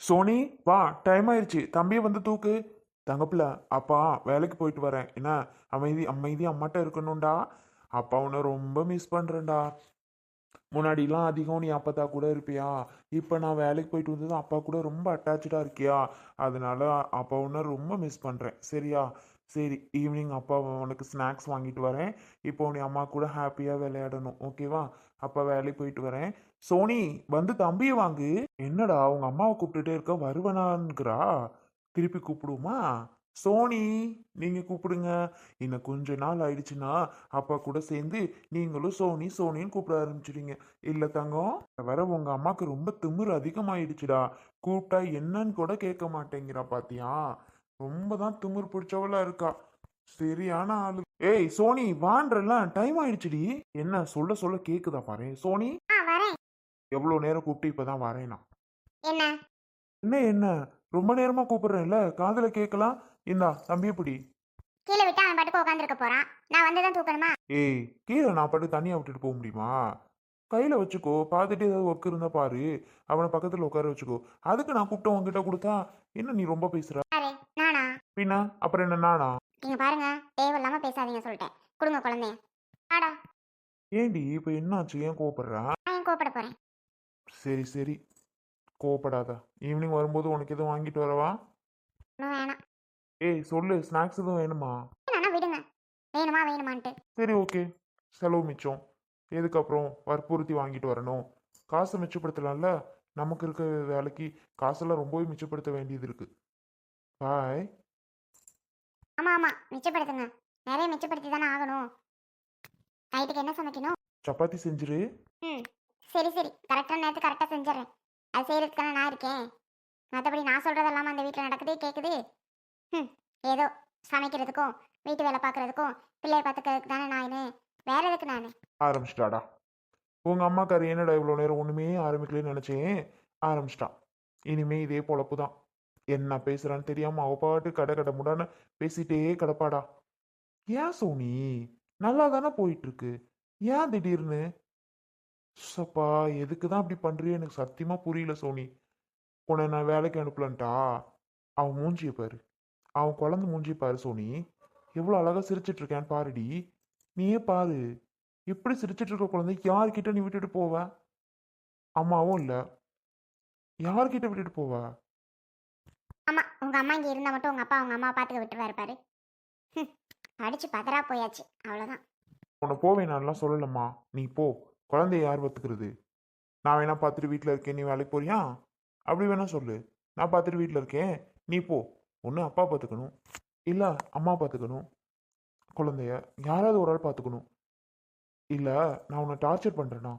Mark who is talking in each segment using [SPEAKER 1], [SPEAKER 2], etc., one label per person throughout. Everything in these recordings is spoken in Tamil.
[SPEAKER 1] சோனி வா டைம் ஆயிடுச்சு தம்பியை வந்து தூக்கு. தங்கப்பில் அப்பா வேலைக்கு போயிட்டு வரேன். என்ன அமைதி அமைதி அம்மாட்ட இருக்கணும்டா? அப்பா உன்னை ரொம்ப மிஸ் பண்ணுறேன்டா முன்னாடிலாம் அதிகம் நீ அப்பத்தா கூட இருப்பியா? இப்போ நான் வேலைக்கு போயிட்டு வந்தது அப்பா கூட ரொம்ப அட்டாச்சாக இருக்கியா? அதனால அப்பா உன்னை ரொம்ப மிஸ் பண்ணுறேன் சரியா? சரி ஈவினிங் அப்பா உனக்கு ஸ்நாக்ஸ் வாங்கிட்டு வரேன். இப்போ உன் அம்மா கூட ஹாப்பியாக விளையாடணும் ஓகேவா அப்பா வேலைக்கு போயிட்டு வரேன். சோனி வந்து தம்பியை வாங்கு. என்னடா உங்கள் அம்மாவை கூப்பிட்டுட்டே இருக்க வருவனாங்கிறா திருப்பி கூப்பிடுமா சோனி நீங்கள் கூப்பிடுங்க. இன்னும் கொஞ்ச நாள் ஆயிடுச்சுன்னா அப்பா கூட சேர்ந்து நீங்களும் சோனி சோனின்னு கூப்பிட ஆரம்பிச்சிடுங்க இல்லை தங்கம் வர உங்கள் அம்மாவுக்கு ரொம்ப திமிர் அதிகமாயிடுச்சுடா. கூப்பிட்டா என்னன்னு கூட கேட்க மாட்டேங்கிறா பாத்தியா? ரொம்ப தான் திமிரு பிடிச்சவளா இருக்கா. சரியான ஆளு. ஏய் சோனி வான்றல டைம் ஆயிடுச்சுடி. என்ன சொல்ல சொல்ல கேக்குதா பாரு. சோனி?
[SPEAKER 2] ஆ வரேன்.
[SPEAKER 1] எவ்வளோ நேரம் கூப்பிட்டு இப்பதான் வரேனா?
[SPEAKER 2] என்ன?
[SPEAKER 1] என்ன என்ன? ரொம்ப நேரமா கூப்பிடுறேன்ல. காதுல கேட்கலாம் இந்தா தம்பியை பிடி.
[SPEAKER 2] கீழே விட்டு அவன் பாட்டுக்கு உட்காந்துருக்க போறான். நான் வந்து தான் தூக்கணுமா?
[SPEAKER 1] ஏய் கீழே நான் பாட்டு தனியா விட்டுட்டு போக முடியுமா? கையில வச்சுக்கோ. பார்த்துட்டு ஏதாவது ஒர்க் இருந்தா பாரு. அவனை பக்கத்துல உட்கார வச்சுக்கோ. அதுக்கு நான் கூப்பிட்டு உன்கிட்ட கொடுத்தா என்ன நீ ரொம்ப பேசுற? பின்ன அப்புறம் என்ன நானா
[SPEAKER 2] நீங்க பாருங்க தேவையில்லாம பேசாதீங்க சொல்லிட்டேன். கொடுங்க குழந்தைய. ஆடா
[SPEAKER 1] ஏண்டி இப்போ என்னாச்சு? ஏன் கோவப்படுறா?
[SPEAKER 2] நான் ஏன் கோப்பட போறேன்?
[SPEAKER 1] சரி சரி. கோவப்படாத. ஈவினிங் வரும்போது உனக்கு எதுவும் வாங்கிட்டு வரவா?
[SPEAKER 2] வேணாம்.
[SPEAKER 1] ஏய் சொல்லு ஸ்நாக்ஸ் எதுவும் வேணுமா?
[SPEAKER 2] என்னன்னா விடுங்க. வேணுமா வேணுமான்ட்டு.
[SPEAKER 1] சரி ஓகே. செலவு மிச்சம். எதுக்கு அப்புறம் வற்புறுத்தி வாங்கிட்டு வரணும்? காசை மிச்சப்படுத்தலாம்ல? நமக்கு இருக்க வேலைக்கு காசெல்லாம் ரொம்பவே மிச்சப்படுத்த வேண்டியது இருக்கு. பாய்
[SPEAKER 2] ஆமா ஆமா. மிச்சப்படுத்துங்க. நிறைய மிச்சப்படுத்தி தானே ஆகணும். நைட்டுக்கு என்ன சமைக்கணும்?
[SPEAKER 1] சப்பாத்தி செஞ்சிரு.
[SPEAKER 2] ம். சரி சரி. கரெக்டான நேரத்துக்கு கரெக்டாக செஞ்சிடுறேன் அது செய்யறதுக்கான நான் இருக்கேன். மற்றபடி நான் சொல்றதெல்லாம் அந்த வீட்டில் நடக்குது கேட்குது ம். ஏதோ சமைக்கிறதுக்கும் வீட்டு வேலை பார்க்கறதுக்கும் பிள்ளைய பார்த்துக்கிறதுக்கு தானே நான் வேற எதுக்கு நான்?
[SPEAKER 1] ஆரம்பிச்சிட்டாடா. உங்க அம்மாக்காரி என்னடா இவ்வளோ நேரம் ஒண்ணுமே ஆரம்பிக்கலன்னு நினைச்சேன். ஆரம்பிச்சிட்டான். இனிமே இதே பொழப்பு தான் என்ன பேசுறான்னு தெரியாம அவ பாட்டு கடை கடை முடான்னு பேசிட்டே கிடப்பாடா. ஏன் சோனி? நல்லா தானே போயிட்டு இருக்கு ஏன் திடீர்னு? சப்பா எதுக்கு தான் அப்படி பண்றியோ எனக்கு சத்தியமா புரியல சோனி. உன்னை நான் வேலைக்கு அனுப்பலன்ட்டா? அவன் மூஞ்சிய பாரு. அவன் குழந்தை மூஞ்சிய பாரு சோனி. எவ்வளோ அழகா சிரிச்சிட்டு இருக்கான்னு பாருடி. நீயே பாரு. எப்படி சிரிச்சிட்டு இருக்க குழந்தை யார்கிட்ட நீ விட்டுட்டு போவ? அம்மாவும் இல்லை. யார்கிட்ட விட்டுட்டு போவ?
[SPEAKER 2] ஆமாம் உங்கள் அம்மா இங்கே இருந்தால் மட்டும் உங்கள் அப்பா அவங்க அம்மா பார்த்துக்க விட்டுருவாரு பாரு. அடிச்சு பதறா போயாச்சு அவ்வளோதான்
[SPEAKER 1] உன்னை போவேனான்லாம் சொல்லலம்மா. நீ போ குழந்தைய யார் பார்த்துக்கிறது நான் வேணா பார்த்துட்டு வீட்டில் இருக்கேன் நீ வேலைக்கு போறியா? அப்படி வேணா சொல்லு. நான் பார்த்துட்டு வீட்டில் இருக்கேன் நீ போ. ஒன்று அப்பா பார்த்துக்கணும் இல்லை அம்மா பார்த்துக்கணும் குழந்தைய யாராவது ஒரு ஆள் பார்த்துக்கணும். இல்லை நான் உன்னை டார்ச்சர் பண்ணுறேண்ணா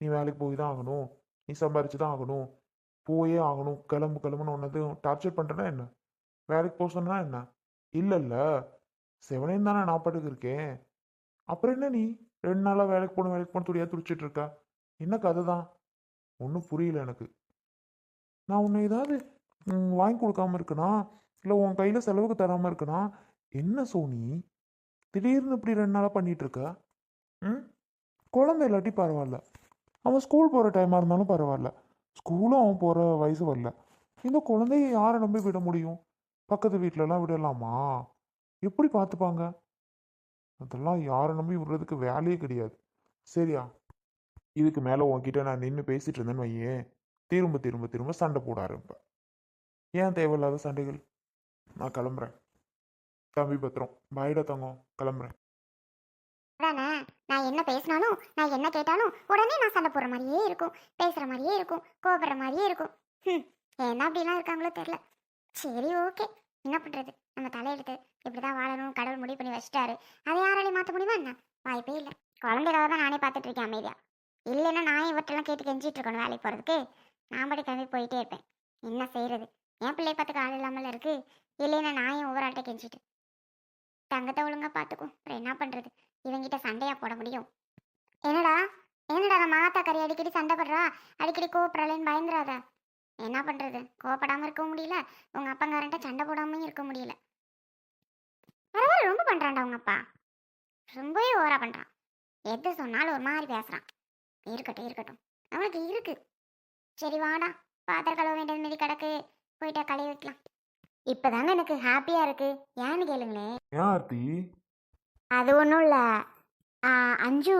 [SPEAKER 1] நீ வேலைக்கு போய் தான் ஆகணும் நீ சம்பாரிச்சு தான் ஆகணும் போயே ஆகணும். கிளம்பு கிளம்புன்னு உன்னது டார்ச்சர் பண்ணுறேன்னா என்ன? வேலைக்கு போக சொன்னா என்ன? இல்லை இல்லை. செவனையும் தானே நான் பாட்டுக்கு இருக்கேன். அப்புறம் என்ன நீ? ரெண்டு நாளாக வேலைக்கு போகணும் வேலைக்கு போகணும் துடியாக துடிச்சிட்டு இருக்கா? என்ன கதை தான் ஒன்றும் புரியல எனக்கு. நான் உன்னை ஏதாவது வாங்கி கொடுக்காம இருக்கனா? இல்லை உன் கையில் செலவுக்கு தராமல் இருக்கனா? என்ன சோனி? திடீர்னு இப்படி ரெண்டு நாளாக பண்ணிகிட்ருக்க ம்? குழந்தை இல்லாட்டி பரவாயில்ல. அவன் ஸ்கூல் போகிற டைமாக இருந்தாலும் பரவாயில்ல. ஸ்கூலும் அவன் போகிற வயசு வரல. இந்த குழந்தைய யாரை நம்பி விட முடியும்? பக்கத்து வீட்டிலலாம் விடலாமா? எப்படி பார்த்துப்பாங்க அதெல்லாம் யாரை நம்பி விடுறதுக்கு வேலையே கிடையாது. சரியா? இதுக்கு மேலே உன்கிட்ட நான் நின்று பேசிட்டு இருந்தேன்னு வையேன் திரும்ப திரும்ப திரும்ப சண்டை போட ஆரம்பிப்பேன் ஏன் தேவையில்லாத சண்டைகள்? நான் கிளம்புறேன். தம்பி பத்திரம். பாய்டா தங்கம். கிளம்புறேன்.
[SPEAKER 2] அதானே? நான் என்ன பேசினாலும் நான் என்ன கேட்டாலும் உடனே நான் சண்டை போடுற மாதிரியே இருக்கும். பேசுகிற மாதிரியே இருக்கும். கோபப்படுற மாதிரியே இருக்கும். ம் என்ன அப்படிலாம் இருக்காங்களோ தெரியல. சரி ஓகே. என்ன பண்றது? நம்ம தலையெடுத்து இப்படி தான் வாழணும். கடவுள் முடிவு பண்ணி வச்சிட்டாரு. அதை யாராலையும் மாற்ற முடியுமா என்ன? வாய்ப்பே இல்லை. குழந்தைகளாக தான் நானே பார்த்துட்டு இருக்கேன் அமைதியா. இல்லைன்னா நான் இவற்றெல்லாம் கேட்டு கெஞ்சிட்டு இருக்கணும் வேலைக்கு போகிறதுக்கு நான் படி கிளம்பி போயிட்டே இருப்பேன். என்ன செய்யறது என் பிள்ளை பார்த்துக்க ஆள் இல்லாமல் இருக்கு. இல்லைன்னா நான் ஒவ்வொரு ஆள்கிட்ட கெஞ்சிட்டு? தங்கத்தை ஒழுங்கா பார்த்துக்கும் அப்புறம் என்ன பண்றது? இவங்கிட்ட சண்டையா போட முடியும். என்னடா? என்னடா நம்ம ஆத்தா கறி அடிக்கடி சண்டை போடுறா? அடிக்கடி கோவப்படுறாளேன்னு பயந்துராத என்ன பண்றது? கோவப்படாம இருக்க முடியல. உங்க அப்பங்காரன்ட்ட சண்டை போடாமையும் இருக்க முடியல. பரவாயில்ல ரொம்ப பண்றான்டா உங்க அப்பா. ரொம்பவே ஓவரா பண்றான். எது சொன்னாலும் ஒரு மாதிரி பேசுறான். இருக்கட்டும் இருக்கட்டும். அவனுக்கு இருக்கு. சரி வாடா. பாத்திரம் கழுவ வேண்டியது மீதி கிடக்கு. போயிட்டா கழுவி வைக்கலாம். இப்போதாங்க எனக்கு ஹாப்பியாக இருக்கு. ஏன்னு கேளுங்களேன்.
[SPEAKER 1] ஏன் ஆர்த்தி?
[SPEAKER 2] அது ஒன்றும் இல்லை. அஞ்சு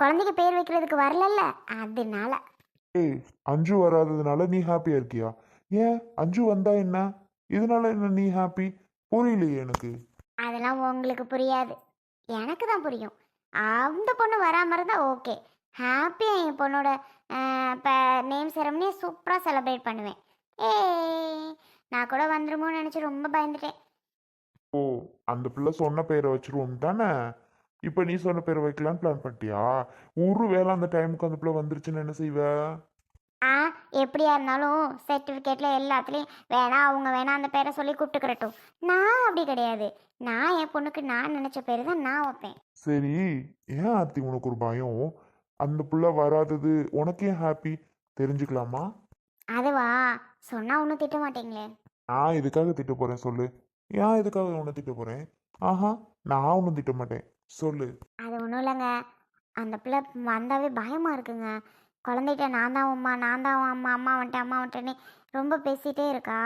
[SPEAKER 2] குழந்தைக்கு பேர் வைக்கிறதுக்கு வரலல்ல? அதனால.
[SPEAKER 1] ஏய் அஞ்சு வராததுனால நீ ஹாப்பியா இருக்கியா? ஏன்? அஞ்சு வந்தா என்ன? இதனால என்ன நீ ஹாப்பி புரியலையே எனக்கு.
[SPEAKER 2] அதெல்லாம் உங்களுக்கு புரியாது. எனக்கு தான் புரியும். அந்த பொண்ணு வராமல் இருந்தால் ஓகே ஹாப்பியாக என் பொண்ணோட இப்போ நேம் செரமனியை சூப்பராக செலிப்ரேட் பண்ணுவேன். ஏ நான் கூட வந்துருமோன்னு நினச்சி ரொம்ப பயந்துட்டேன்.
[SPEAKER 1] ஓ அந்த பிள்ளை சொன்ன பேரை வச்சிருவோம் தானே? இப்போ நீ சொன்ன பேரை வைக்கலான்னு பிளான் பண்ணிட்டியா? ஒரு வேளை அந்த டைமுக்கு அந்த பிள்ளை வந்துருச்சுன்னு என்ன செய்வ?
[SPEAKER 2] ஆ எப்படியா இருந்தாலும் சர்டிஃபிகேட்டில் எல்லாத்துலேயும் வேணா அவங்க வேணா அந்த பேரை சொல்லி கூப்பிட்டுக்கிறட்டும். நான் அப்படி கிடையாது. நான் என் பொண்ணுக்கு நான் நினச்ச பேர் தான் நான் வைப்பேன்.
[SPEAKER 1] சரி. ஏன் ஆர்த்தி உனக்கு ஒரு பயம்? அந்த பிள்ளை வராதது உனக்கு ஏன் ஹாப்பி தெரிஞ்சுக்கலாமா?
[SPEAKER 2] அதுவா? சொன்னால் ஒன்றும் திட்ட மாட்டீங்களே.
[SPEAKER 1] நான் இதுக்காக திட்ட போறேன் சொல்லு. ஏன் எதுக்காக உன்னை திட்ட போறேன்? ஆஹா நான் ஒன்றும் திட்ட மாட்டேன் சொல்லு.
[SPEAKER 2] அது ஒன்றும் இல்லைங்க. அந்த பிள்ளை வந்தாவே பயமா இருக்குங்க. குழந்தைகிட்ட நான் தான் உம்மா நான் தான் அம்மா அம்மா வந்துட்டு அம்மா வந்துட்டேன்னு ரொம்ப பேசிகிட்டே இருக்கா?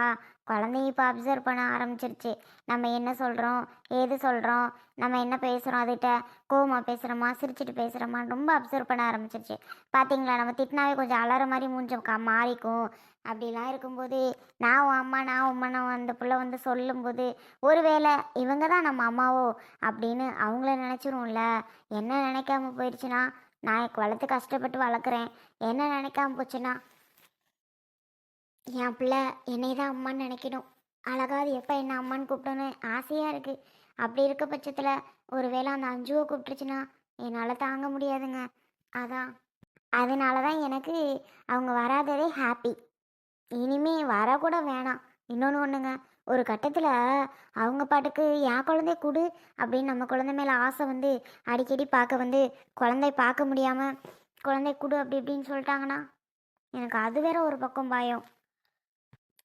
[SPEAKER 2] குழந்தைய இப்போ அப்சர்வ் பண்ண ஆரம்பிச்சிருச்சு. நம்ம என்ன சொல்கிறோம் ஏது சொல்கிறோம் நம்ம என்ன பேசுகிறோம் அதுகிட்ட கோவமாக பேசுகிறோமா சிரிச்சிட்டு பேசுகிறோமா ரொம்ப அப்சர்வ் பண்ண ஆரம்பிச்சிருச்சு. பார்த்தீங்களா நம்ம திட்டினாவே கொஞ்சம் அலற மாதிரி மூஞ்சம் கா மாறிக்கும். அப்படிலாம் இருக்கும்போது நான் உன் அம்மா நான் உம்மனை நான் அந்த பிள்ளை வந்து சொல்லும்போது ஒருவேளை இவங்க தான் நம்ம அம்மாவோ அப்படின்னு அவங்கள நினச்சிரும்ல என்ன நினைக்காம போயிடுச்சுன்னா நான் வளர்த்து கஷ்டப்பட்டு வளர்க்குறேன். என்ன நினைக்காம போச்சுன்னா என் பிள்ளை என்னை தான் அம்மான்னு நினைக்கணும். அழகாது எப்போ என்ன அம்மான்னு கூப்பிடணும் ஆசையாக இருக்குது அப்படி இருக்க பட்சத்தில் ஒருவேளை அந்த அஞ்சுவை கூப்பிட்டுருச்சுன்னா என்னால் தாங்க முடியாதுங்க. அதான் அதனால தான் எனக்கு அவங்க வராததே ஹாப்பி இனிமே வரக்கூட வேணாம். இன்னொன்று ஒன்றுங்க ஒரு கட்டத்தில் அவங்க பாட்டுக்கு என் குழந்தை கொடு அப்படின்னு நம்ம குழந்தை மேலே ஆசை வந்து அடிக்கடி பார்க்க வந்து குழந்தை பார்க்க முடியாமல் குழந்தை கொடு அப்படி இப்படின்னு சொல்லிட்டாங்கன்னா எனக்கு அது வேற ஒரு பக்கம் பயம்.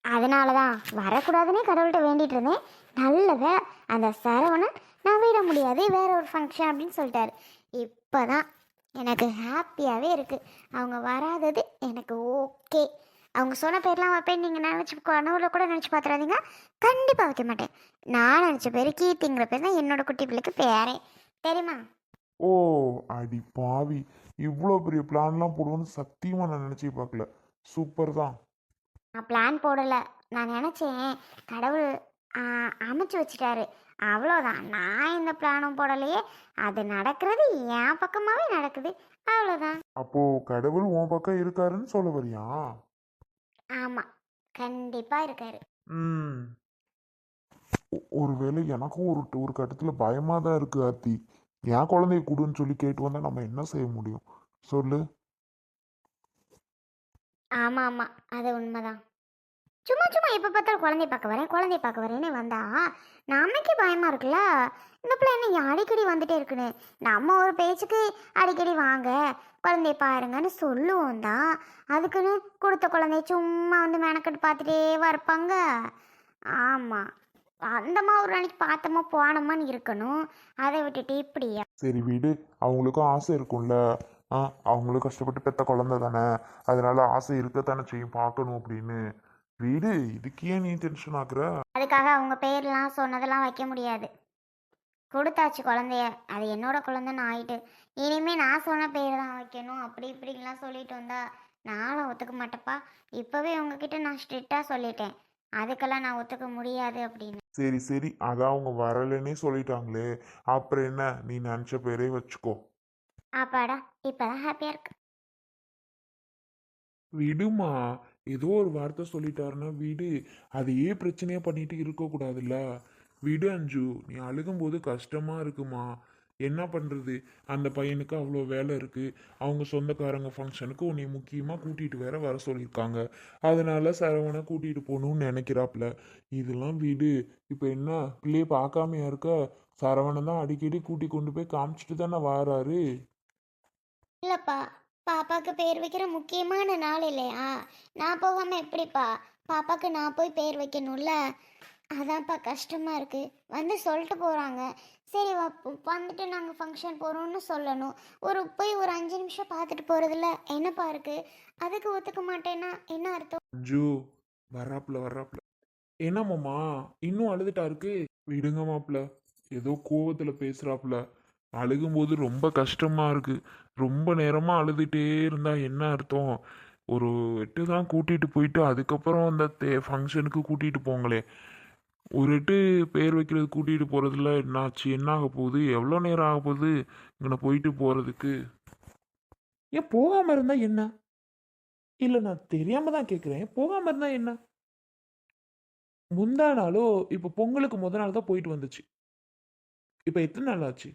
[SPEAKER 2] அதனால தான் வரக்கூடாதுன்னே கடவுள்கிட்ட வேண்டிட்டு இருந்தேன். நல்லதை அந்த சரவணன் நான் விட முடியாது வேற ஒரு ஃபங்க்ஷன் அப்படின்னு சொல்லிட்டாரு. இப்போ தான் எனக்கு ஹாப்பியாகவே இருக்குது அவங்க வராதது எனக்கு ஓகே அவங்க சொன்ன பேர்லாம் வைப்பேன் நீங்கள் நினச்சி கனவுல கூட நினச்சி பார்த்துறாதீங்க கண்டிப்பாக வைக்க மாட்டேன். நான் நினச்ச பேர் கீர்த்திங்கிற பேர் தான் என்னோட குட்டி பிள்ளைக்கு பேரே. தெரியுமா?
[SPEAKER 1] ஓ அடி பாவி. இவ்வளோ பெரிய பிளான்லாம் போடுவோன்னு சத்தியமாக நான் நினச்சி பார்க்கல சூப்பர் தான்.
[SPEAKER 2] நான் பிளான் போடலை. நான் நினச்சேன் கடவுள் அமைச்சு வச்சிட்டாரு. அவ்வளோதான் நான் எந்த பிளானும் போடலையே. அது நடக்கிறது என் பக்கமாகவே நடக்குது. அவ்வளோதான்
[SPEAKER 1] அப்போ கடவுள் உன் பக்கம் இருக்காருன்னு சொல்ல வரியா?
[SPEAKER 2] ஆமாம் கண்டிப்பாக இருக்காரு.
[SPEAKER 1] ம். ஒருவேளை எனக்கும் ஒரு ஒரு கட்டத்தில் பயமாக தான் இருக்கு ஆர்த்தி. என் குழந்தைய கொடுன்னு சொல்லி கேட்டு வந்தால் நம்ம என்ன செய்ய முடியும்? சொல்லு.
[SPEAKER 2] ஆமாம் ஆமாம். அது உண்மைதான். சும்மா சும்மா எப்போ பார்த்தாலும் குழந்தைய பார்க்க வரேன் குழந்தைய பார்க்க வரேன்னு வந்தா நமக்கே பயமாக இருக்குல்ல? இந்த பிள்ளை என்ன அடிக்கடி வந்துட்டே இருக்குன்னு. நம்ம ஒரு பேச்சுக்கு அடிக்கடி வாங்க குழந்தைய பாருங்கன்னு சொல்லுவோம் தான். அதுக்குன்னு கொடுத்த குழந்தைய சும்மா வந்து மெனக்கட்டு பார்த்துட்டே இருப்பாங்க. ஆமாம் அந்தமா ஒரு நாளைக்கு பார்த்தோமா போனோமான்னு இருக்கணும். அதை விட்டுட்டு இப்படியா?
[SPEAKER 1] சரி வீடு. அவங்களுக்கும் ஆசை இருக்கும்ல. ஆ அவங்களும் கஷ்டப்பட்டு பெற்ற குழந்தை தானே. அதனால ஆசை இருக்கத்தானே செய்யும் பார்க்கணும் அப்படின்னு. வீடு இதுக்கு ஏன் நீ டென்ஷன் ஆகுற
[SPEAKER 2] அதுக்காக அவங்க பேர்லாம் சொன்னதெல்லாம் வைக்க முடியாது. கொடுத்தாச்சு குழந்தைய. அது என்னோட குழந்தைன்னு ஆயிட்டு. இனிமே நான் சொன்ன பேர் தான் வைக்கணும். அப்படி இப்படிலாம் சொல்லிட்டு வந்தா நானும் ஒத்துக்க மாட்டேப்பா இப்போவே உங்ககிட்ட நான் ஸ்ட்ரிக்டாக சொல்லிட்டேன். அதுக்கெல்லாம் நான் ஒத்துக்க முடியாது அப்படின்னு.
[SPEAKER 1] சரி சரி. அதான் அவங்க வரலைன்னே சொல்லிட்டாங்களே. அப்புறம் என்ன? நீ நினச்ச பேரே வச்சுக்கோ.
[SPEAKER 2] அப்பாடா இப்போதான் ஹாப்பியாக இருக்கு.
[SPEAKER 1] விடுமா. ஏதோ ஒரு வார்த்தை சொல்லிட்டாருன்னா வீடு அதையே பிரச்சனையாக பண்ணிட்டு இருக்கக்கூடாதுல்ல. விடு அஞ்சு. நீ அழுகும்போது கஷ்டமாக இருக்குமா? என்ன பண்ணுறது அந்த பையனுக்கு அவ்வளோ வேலை இருக்குது அவங்க சொந்தக்காரங்க ஃபங்க்ஷனுக்கு உன்னை முக்கியமாக கூட்டிகிட்டு வேற வர சொல்லியிருக்காங்க. அதனால சரவணை கூட்டிகிட்டு போகணும்னு நினைக்கிறாப்புல. இதெல்லாம் வீடு. இப்போ என்ன? பிள்ளைய பார்க்காமையா இருக்க? சரவணை தான் அடிக்கடி கூட்டி கொண்டு போய் காமிச்சிட்டு தானே வாராரு?
[SPEAKER 2] இல்லைப்பா. பாப்பாக்கு பேர் வைக்கிற முக்கியமான நாள் இல்லையா? நான் போகாமல் எப்படிப்பா? பாப்பாக்கு நான் போய் பேர் வைக்கணும்ல? அதான்ப்பா கஷ்டமாக இருக்குது வந்து சொல்லிட்டு போகிறாங்க சரி வா வந்துட்டு நாங்கள் ஃபங்க்ஷன் போகிறோம்னு சொல்லணும். ஒரு போய் ஒரு அஞ்சு நிமிஷம் பார்த்துட்டு போகிறதுல என்னப்பா இருக்குது அதுக்கு ஒத்துக்க மாட்டேன்னா என்ன அர்த்தம்?
[SPEAKER 1] ஜூ வர்றாப்புல வர்றாப்புல. என்ன மாமா? இன்னும் அழுதுட்டா இருக்கு? விடுங்க மாப்பிள்ள. ஏதோ கோவத்தில் பேசுறாப்புல. அழுகும்போது ரொம்ப கஷ்டமாக இருக்குது ரொம்ப நேரமாக அழுதுகிட்டே இருந்தால் என்ன அர்த்தம்? ஒரு எட்டு தான் கூட்டிகிட்டு போயிட்டு அதுக்கப்புறம் அந்த ஃபங்க்ஷனுக்கு கூட்டிகிட்டு போங்களே. ஒரு எட்டு பேர் வைக்கிறது கூட்டிகிட்டு போகிறதுல என்னாச்சு? என்ன ஆக போகுது? எவ்வளோ நேரம் ஆக போகுது? இங்கே போயிட்டு போகிறதுக்கு ஏன் போகாமல் இருந்தால் என்ன? இல்லை நான் தெரியாமல் தான் கேட்குறேன் போகாமல் இருந்தால் என்ன? முந்தா நாளோ இப்போ பொங்கலுக்கு முத நாள் தான் போயிட்டு வந்துச்சு. இப்போ எத்தனை நாள் ஆச்சு?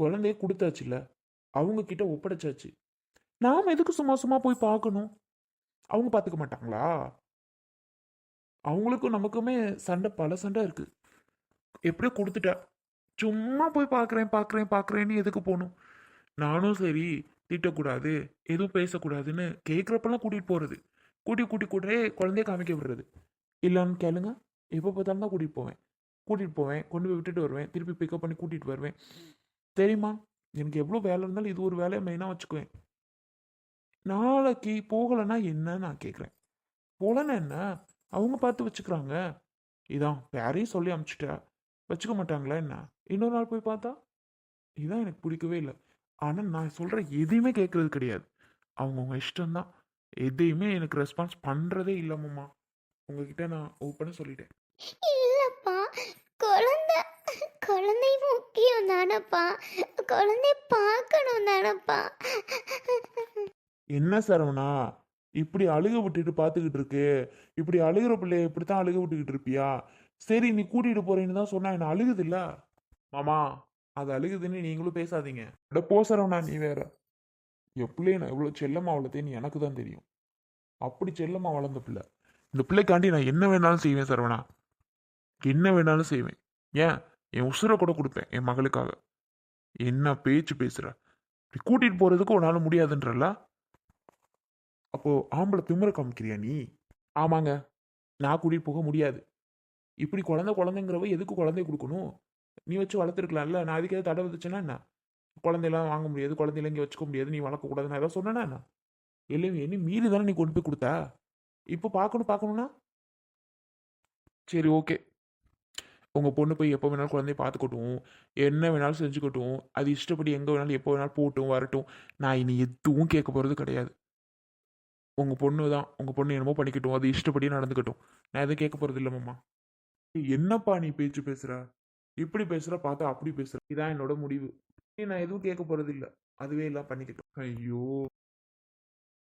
[SPEAKER 1] குழந்தைய கொடுத்தாச்சுல அவங்க கிட்ட ஒப்படைச்சாச்சு. நாம் எதுக்கு சும்மா சும்மா போய் பார்க்கணும்? அவங்க பார்த்துக்க மாட்டாங்களா? அவங்களுக்கும் நமக்குமே சண்டை பல சண்டை இருக்கு. எப்படியோ கொடுத்துட்டா. சும்மா போய் பார்க்குறேன் பார்க்குறேன் பார்க்குறேன்னு எதுக்கு போகணும்? நானும் சரி திட்டக்கூடாது எதுவும் பேசக்கூடாதுன்னு கேட்குறப்பெல்லாம் கூட்டிகிட்டு போகிறது கூட்டி கூட்டி கூட்டே குழந்தைய காமிக்க விடுறது. இல்லைன்னு கேளுங்க எப்போ பார்த்தாலும் தான் கூட்டிகிட்டு போவேன். கூட்டிகிட்டு போவேன் கொண்டு போய் விட்டுட்டு வருவேன். திருப்பி பிக்கப் பண்ணி கூட்டிகிட்டு வருவேன். தெரியுமா? எனக்கு எவ்வளோ வேலை இருந்தாலும் இது ஒரு வேலையை மெயினாக வச்சுக்குவேன். நாளைக்கு போகலைன்னா என்ன நான் கேட்குறேன். போகலன்னா என்ன? அவங்க பார்த்து வச்சுக்கிறாங்க. இதான் பேரையும் சொல்லி அமுச்சிட்டா. வச்சுக்க மாட்டாங்களா என்ன? இன்னொரு நாள் போய் பார்த்தா? இதான் எனக்கு பிடிக்கவே இல்லை. ஆனால் நான் சொல்கிற எதையுமே கேட்குறது கிடையாது. அவங்கவுங்க இஷ்டம்தான். எதையுமே எனக்கு ரெஸ்பான்ஸ் பண்ணுறதே இல்லைம்மா உங்ககிட்ட நான் ஓப்பனாக சொல்லிட்டேன்.
[SPEAKER 2] குழந்தை முக்கியம் தானப்பா. குழந்தை பார்க்கணும் தானப்பா.
[SPEAKER 1] என்ன சரவணா? இப்படி அழுக விட்டுட்டு பார்த்துக்கிட்டு இருக்கு. இப்படி அழுகிற பிள்ளைய இப்படித்தான் அழுக விட்டுக்கிட்டு இருப்பியா? சரி நீ கூட்டிட்டு போறேன்னு தான் சொன்னா என்ன அழுகுது இல்ல? மாமா அது அழுகுதுன்னு நீங்களும் பேசாதீங்க. அட போ சரவணா நீ வேற. என் பிள்ளைய நான் எவ்வளோ செல்லமா வளர்த்தேன்னு எனக்கு தான் தெரியும். அப்படி செல்லமா வளர்ந்த பிள்ளை. இந்த பிள்ளைக்காண்டி நான் என்ன வேணாலும் செய்வேன் சரவணா. என்ன வேணாலும் செய்வேன். ஏன்? என் உசுரை கூட கொடுப்பேன் என் மகளுக்காக. என்ன பேச்சு பேசுகிற இப்படி கூட்டிகிட்டு போகிறதுக்கு உன்னால் முடியாதுன்றல அப்போது ஆம்பளை திமுற காமிக்கிறியா நீ? ஆமாங்க. நான் கூட்டிகிட்டு போக முடியாது. இப்படி குழந்தை குழந்தைங்கிறவ எதுக்கு குழந்தைய கொடுக்கணும்? நீ வச்சு வளர்த்துருக்கலாம்ல. நான் அதுக்கு ஏதாவது தடை வந்துச்சுன்னா என்ன? குழந்தையெல்லாம் வாங்க முடியாது. குழந்தையில இங்கே வச்சுக்க முடியாது. நீ வளர்க்கக்கூடாது நான் ஏதாவது சொன்னேன்னா என்ன? இல்லை என்ன மீறி தானே நீ கொண்டு போய் கொடுத்தா? இப்போ பார்க்கணும் பார்க்கணும்னா? சரி ஓகே. உங்கள் பொண்ணு போய் எப்போ வேணாலும் குழந்தைய பார்த்துக்கட்டும். என்ன வேணாலும் செஞ்சுக்கட்டும். அது இஷ்டப்படி எங்கே வேணாலும் எப்போ வேணாலும் போட்டும் வரட்டும். நான் இனி எதுவும் கேட்க போகிறது கிடையாது. உங்கள் பொண்ணு தான். உங்கள் பொண்ணு என்னமோ பண்ணிக்கட்டும். அது இஷ்டப்படி நடந்துக்கட்டும். நான் எதுவும் கேட்க போகிறது இல்லைம்மா என்னப்பா நீ பேச்சு பேசுகிற இப்படி பேசுகிற பார்த்தா அப்படி பேசுகிற இதான் என்னோட முடிவு. நான் எதுவும் கேட்க போகிறது இல்லை. அதுவே எல்லாம் பண்ணிக்கட்டும். ஐயோ.